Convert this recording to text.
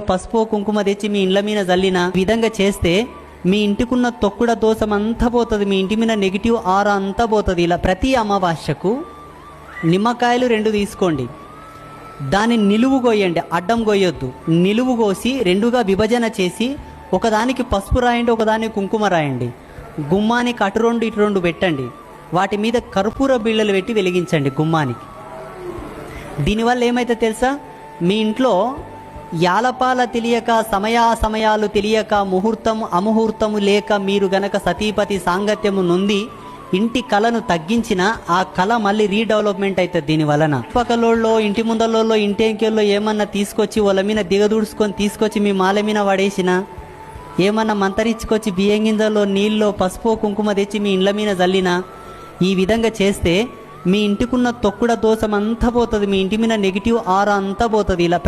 పసుపు కుంకుమ తెచ్చి మీ ఇండ్ల మీద జల్లిన విధంగా చేస్తే మీ ఇంటికున్న తొక్కుడ దోషం అంతా పోతుంది మీ ఇంటి మీద నెగిటివ్ ఆరా అంతా పోతుంది. ఇలా ప్రతి అమావాస్యకు నిమ్మకాయలు రెండు తీసుకోండి. దాన్ని నిలువు గోయండి అడ్డం కోయొద్దు నిలువు కోసి రెండుగా విభజన చేసి ఒకదానికి పసుపు రాయండి ఒకదానికి కుంకుమ రాయండి. గుమ్మానికి అటు రెండు ఇటు రెండు పెట్టండి. వాటి మీద కర్పూర బిళ్ళలు పెట్టి వెలిగించండి గుమ్మానికి. దీనివల్ల ఏమైతే తెలుసా? మీ ఇంట్లో యాలపాల తెలియక సమయాసమయాలు తెలియక ముహూర్తం అముహూర్తము లేక మీరు గనక సతీపతి సాంగత్యము నుండి ఇంటి కళను తగ్గించిన ఆ కళ మళ్ళీ రీడెవలప్మెంట్ అవుతుంది దీని వలన. పక్కలోళ్ళో ఇంటి ముందలలో ఇంటెంకెల్లో ఏమన్నా తీసుకొచ్చి వాళ్ళ మీద దిగదూడుచుకొని తీసుకొచ్చి మీ మాల మీద పడేసిన ఏమన్నా మంతరించుకొచ్చి బియ్యం గింజల్లో నీళ్ళలో పసుపు కుంకుమ తెచ్చి మీ ఇండ్ల మీద జల్లినా ఈ విధంగా చేస్తే మీ ఇంటికున్న తొక్కుడ దోషం అంతా పోతుంది మీ ఇంటి మీద నెగిటివ్ ఆర అంతా పోతుంది. ఇలా